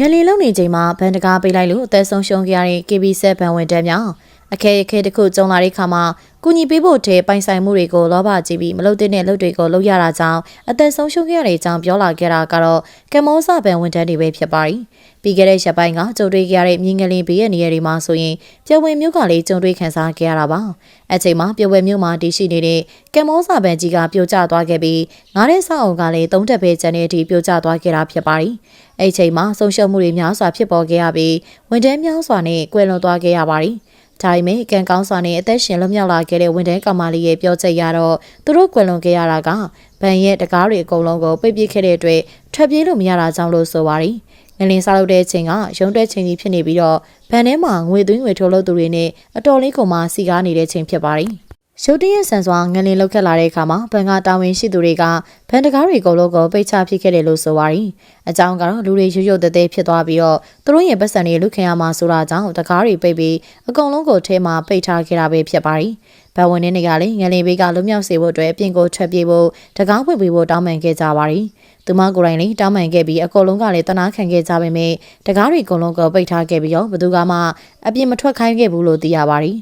ငလီလုံနေချိန်မှာဗန်တကားပေးလိုက်လို့အသက်ဆုံးရှုံးခဲ့ရတဲ့ KB7 ဘန်ဝင်တဲများ အခဲအခဲတစ်ခုကြုံလာတဲ့အခါမှာကုညီပေးဖို့တဲ့ပိုင်ဆိုင်မှုတွေကိုလောဘကြီးပြီးမလုပ်တဲ့လုပ်တွေကိုလုပ်ရတာကြောင့်အသက်ဆုံးရှုံးခဲ့ရတဲ့အကြောင်းပြောလာခဲ့တာကတော့ကမောစာဘန်ဝင်တဲတွေပဲဖြစ်ပါရီပြီးခဲ့တဲ့ရက်ပိုင်းကကြုံတွေ့ခဲ့ရတဲ့မြင်းငလင်ဘေးရဲ့နေရာတွေမှာဆိုရင်ပြည်ဝင်မြို့ကလေးကြုံတွေ့ခံစားခဲ့ရတာပါအချိန်မှာပြည်ဝင်မြို့မှာတည်ရှိနေတဲ့ကမောစာဘန်ကြီးကပြိုကျသွားခဲ့ပြီးငားတဲ့ဆောက်အုံကလည်းသုံးတက်ပဲကျန်တဲ့အထိပြိုကျသွားခဲ့တာဖြစ်ပါရီအဲ့ချိန်မှာဆုံးရှုံးမှုတွေများစွာဖြစ်ပေါ်ခဲ့ရပြီးဝန်ထမ်းများစွာနဲ့ကွယ်လွန်သွားခဲ့ရပါတယ်။ ဒါပေမဲ့ကံကောင်းစွာနဲ့အသက်ရှင်လွတ်မြောက်လာခဲ့တဲ့ဝန်ထမ်းကောင်မလေးရဲ့ပြောချက်ရတော့သူတို့ကွယ်လွန်ခဲ့ရတာကဗန်ရဲ့တကားတွေအကုန်လုံးကိုပိတ်ပစ်ခဲ့တဲ့အတွက်ထွက်ပြေးလို့မရတာကြောင့်လို့ဆိုပါတယ်။ငလင်းစားလုပ်တဲ့အချိန်ကရုံးတဲ့ချိန်ကြီးဖြစ်နေပြီးတော့ဗန်ထဲမှာငွေသွင်းငွေထုတ်လုပ်သူတွေနဲ့အတော်လေးကုန်မှစီကားနေတဲ့ချိန်ဖြစ်ပါတယ်။ ရုတ်တရက်ဆန်စွာငလင်လောက်ခက်လာတဲ့အခါမှာဘန်ကတာဝန်ရှိသူတွေကဘန်တကားတွေအကုန်လုံးကိုပိတ်ချဖြစ်ခဲ့တယ်လို့ဆိုပါရီအကြောင်းကတော့လူတွေရွရွတဲတဲဖြစ်သွားပြီးတော့သူတို့ရဲ့ပတ်စံတွေလုခင်ရမှာဆိုတာကြောင့်တကားတွေပိတ်ပြီးအကုန်လုံးကိုထဲမှာပိတ်ထားခဲ့တာပဲဖြစ်ပါရီဘဝန်နေတွေကလည်းငလင်ဘေးကလွမြောက်စေဖို့အတွက်ပြင်ကိုထွက်ပြေးဖို့တကားဖွင့်ပေးဖို့တောင်းပန်ခဲ့ကြပါရီသူမကိုယ်တိုင်လည်းတောင်းပန်ခဲ့ပြီးအကုန်လုံးကလည်းတနာခံခဲ့ကြပေမဲ့တကားတွေအကုန်လုံးကိုပိတ်ထားခဲ့ပြီးတော့ဘသူကမှအပြင်မထွက်ခိုင်းခဲ့ဘူးလို့သိရပါရီ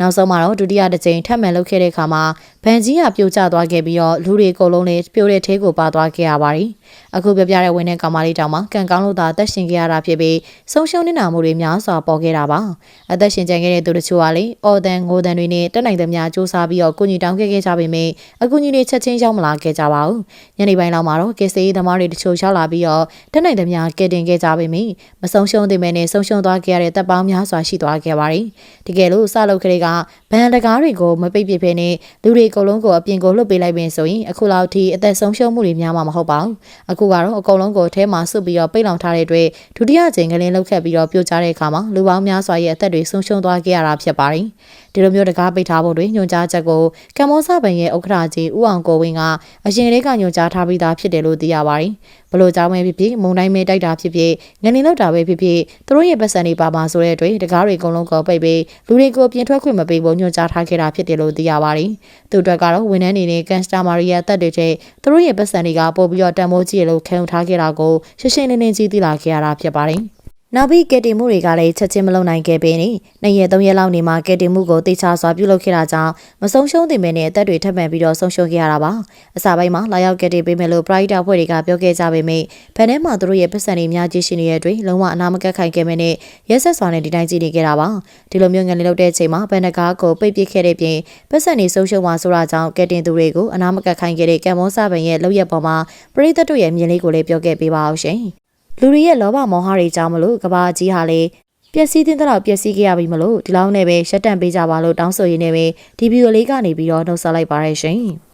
နောက်ဆုံးမှာတော့ဒုတိယတစ်ကြိမ်ထပ်မံလုပ်ခဲ့တဲ့အခါမှာ ဗန်ကြီးကပြိုကျသွားခဲ့ပြီးတော့လူတွေအကုန်လုံးလည်းပြိုတဲ့ထဲကိုပါသွားခဲ့ရပါတယ်။အခုပြပြတဲ့ဝင်းတဲ့ကောင်မလေးတောင်မှကံကောင်းလို့သာအသက်ရှင်ခဲ့ရတာဖြစ်ပြီးဆုံးရှုံးနေတာမှုတွေများစွာပေါ်ခဲ့တာပါ။အသက်ရှင်ကြံခဲ့တဲ့သူတို့ချို့ကလည်းအော်တန်ငိုတန်တွေနဲ့တက်နိုင်သမျှစူးစမ်းပြီးတော့ကုညီတောင်းခဲ့ခဲ့ကြပေမဲ့အကူညီတွေချက်ချင်းရောက်မလာခဲ့ကြပါဘူး။ညနေပိုင်းလောက်မှာတော့ကေစီသမားတွေတချို့ရောက်လာပြီးတော့တက်နိုင်သမျှကဲတင်ခဲ့ကြပေမဲ့မဆုံးရှုံးသေးမဲနဲ့ဆုံးရှုံးသွားခဲ့ရတဲ့တပ်ပေါင်းများစွာရှိသွားခဲ့ပါတယ်။တကယ်လို့စလုပ်ကလေးကဘန်တကားတွေကိုမပိတ်ပစ်ဖဲနဲ့လူတွေအကုန်လုံးကိုအပြင်ကိုလွတ်ပေးလိုက်ပင်ဆိုရင်အခုလောက်ထိအသက်ဆုံးရှုံးမှုတွေများမှာမဟုတ်ပါဘူးအခုကတော့အကုန်လုံးကိုအထဲမှာစွတ်ပြီးတော့ပိတ်လောင်ထားတဲ့အတွက်ဒုတိယကြိမ်ကလေးလောက်ခတ်ပြီးတော့ပြိုကျတဲ့အခါမှာလူပေါင်းများစွာရဲ့အသက်တွေဆုံးရှုံးသွားခဲ့ရတာဖြစ်ပါတယ်ဒီလိုမျိုးတကားပိတ်ထားဖို့တွေညွှန်ကြားချက်ကိုကမ္ဘောဇဘန်ရဲ့ဥက္ကဋ္ဌကြီးဦးအောင်ကိုဝင်းကအရင်လေးကညွှန်ကြားထားပြီးသားဖြစ်တယ်လို့သိရပါတယ်ဘလို့ကြောင်းပဲဖြစ်ဖြစ်မုံတိုင်းမဲတိုက်တာဖြစ်ဖြစ်ငနေလောက်တာပဲဖြစ်ဖြစ်သူတို့ရဲ့ပတ်စံတွေပါပါဆိုတဲ့အတွက်တကားတွေအကုန်လုံးကိုပိတ်ပြီးလူတွေကိုပြင်ထွက်ခွင့်မပေးဖို့ညွှန်ကြားထားခဲ့တာဖြစ်တယ်လို့သိရပါတယ်သူတို့ကတော့ဝန်ထမ်းတွေနဲ့ကန်စတာမာရီယာတက်တွေတဲ့သူတို့ရဲ့ပတ်စံတွေကပို့ပြီးတော့တန်မိုးကြီးရလို့ခံယူထားခဲ့တာကိုရှင်းရှင်းလင်းလင်းကြီးသိလာခဲ့ရတာဖြစ်ပါတယ် နောက်ပြီးကယ်တင်မှုတွေကလည်းချက်ချင်းမလုံနိုင်ခဲ့ပေနေနှစ်ရက်သုံးရက်လောက်နေမှာကယ်တင်မှုကိုတိကျစွာပြုလုပ်ခဲ့တာကြောင့်မဆုံးရှုံးတင်မဲနဲ့အသက်တွေထပ်မံပြီးတော့ဆုံးရှုံးခဲ့ရတာပါအစာပိုင်းမှာလာရောက်ကယ်တင်ပေးမယ်လို့ Pride အဖွဲ့တွေကပြောခဲ့ကြပေမဲ့ဖန်ထဲမှာသူတို့ရဲ့ပတ်စံတွေအများကြီးရှိနေတဲ့အတွက်လုံးဝအနာမကက်ခိုင်ခဲ့မဲနဲ့ရက်ဆက်စွာနဲ့ဒီတိုင်းကြည့်နေခဲ့တာပါဒီလိုမျိုးငလင်လုပ်တဲ့အချိန်မှာဘန်နကားကိုပိတ်ပစ်ခဲ့တဲ့ပြင်ပတ်စံတွေဆုံးရှုံးသွားဆိုတာကြောင့်ကယ်တင်သူတွေကိုအနာမကက်ခိုင်ခဲ့တဲ့ကံမောစာပန်ရဲ့လောက်ရက်ပေါ်မှာပရိသတ်တို့ရဲ့မြင်လေးကိုလည်းပြောခဲ့ပေးပါအောင်ရှင် လူတွေရဲ့လောဘမောဟတွေကြောင့်မလို့ကဘာကြီးဟာလေပျက်စီးတဲ့တော့ပျက်စီးခဲ့ရပြီမလို့ဒီလောက်နဲ့ပဲရှက်တန့်ပေးကြပါလို့တောင်းဆိုရင်းနဲ့ပဲဒီဗီဒီယိုလေးကနေပြီးတော့နှုတ်ဆက်လိုက်ပါရရှင်